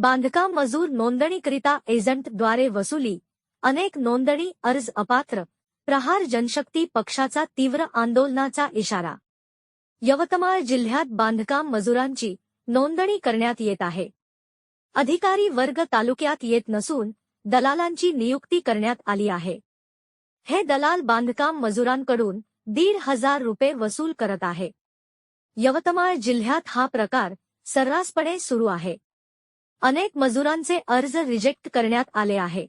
बांधकाम मजूर नोंदणीकरिता एजंटद्वारे वसुली. अनेक नोंदणी अर्ज अपात्र. प्रहार जनशक्ती पक्षाचा तीव्र आंदोलनाचा इशारा. यवतमाळ जिल्ह्यात बांधकाम मजुरांची नोंदणी करण्यात येत आहे. अधिकारी वर्ग तालुक्यात येत नसून दलालांची नियुक्ती करण्यात आली आहे. हे दलाल बांधकाम मजुरांकडून दीड हजार रुपये वसूल करत आहे. यवतमाळ जिल्ह्यात हा प्रकार सर्रासपणे सुरू आहे. अनेक मजुरांचे अर्ज रिजेक्ट करण्यात आले आहे.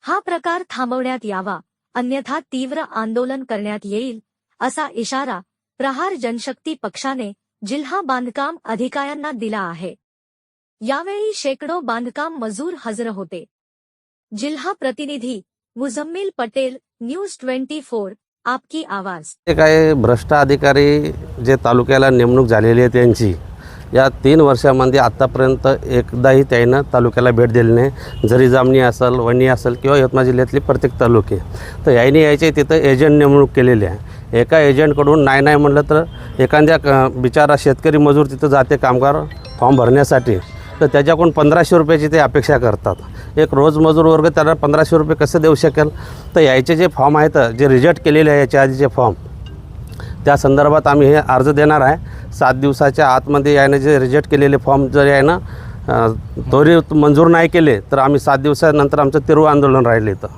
हा प्रकार थांबवण्यात यावा अन्यथा तीव्र आंदोलन करण्यात येईल असा इशारा प्रहार जनशक्ती पक्षाने जिल्हा बांधकाम अधिकाऱ्यांना दिला आहे. यावेळी शेकडो बांधकाम मजूर हजर होते. जिल्हा प्रतिनिधी Muzammil Patel news twenty four आपकी आवाज. ते काय भ्रष्ट अधिकारी जे तालुक्याला नेमणूक झालेली आहे त्यांची या तीन वर्षामध्ये आत्तापर्यंत एकदाही त्यानं तालुक्याला भेट दिली नाही. जरी जामणी असेल वणी असेल किंवा यवतमाळ जिल्ह्यातली प्रत्येक तालुके. तर याने यायचे तिथं एजंट नेमणूक केलेली आहे. एका एजंटकडून नाही नाही म्हटलं तर एखाद्या क बिचारा शेतकरी मजूर तिथं जाते कामगार फॉर्म भरण्यासाठी. तर त्याच्याकडून पंधराशे रुपयाची ते अपेक्षा करतात. एक रोज मजूर वर्ग त्याला पंधराशे रुपये कसं देऊ शकेल? तर यायचे जे फॉर्म आहेत जे रिजेक्ट केलेले आहे याच्या आधीचे फॉर्म. त्या संदर्भात आम्ही हे अर्ज देणार आहे. सात दिवसाच्या आतमध्ये यानं जे रिजेक्ट केलेले फॉर्म जर यानं त्वरित मंजूर नाही केले तर आम्ही सात दिवसानंतर आमचं तिरू आंदोलन राहिलं इथं.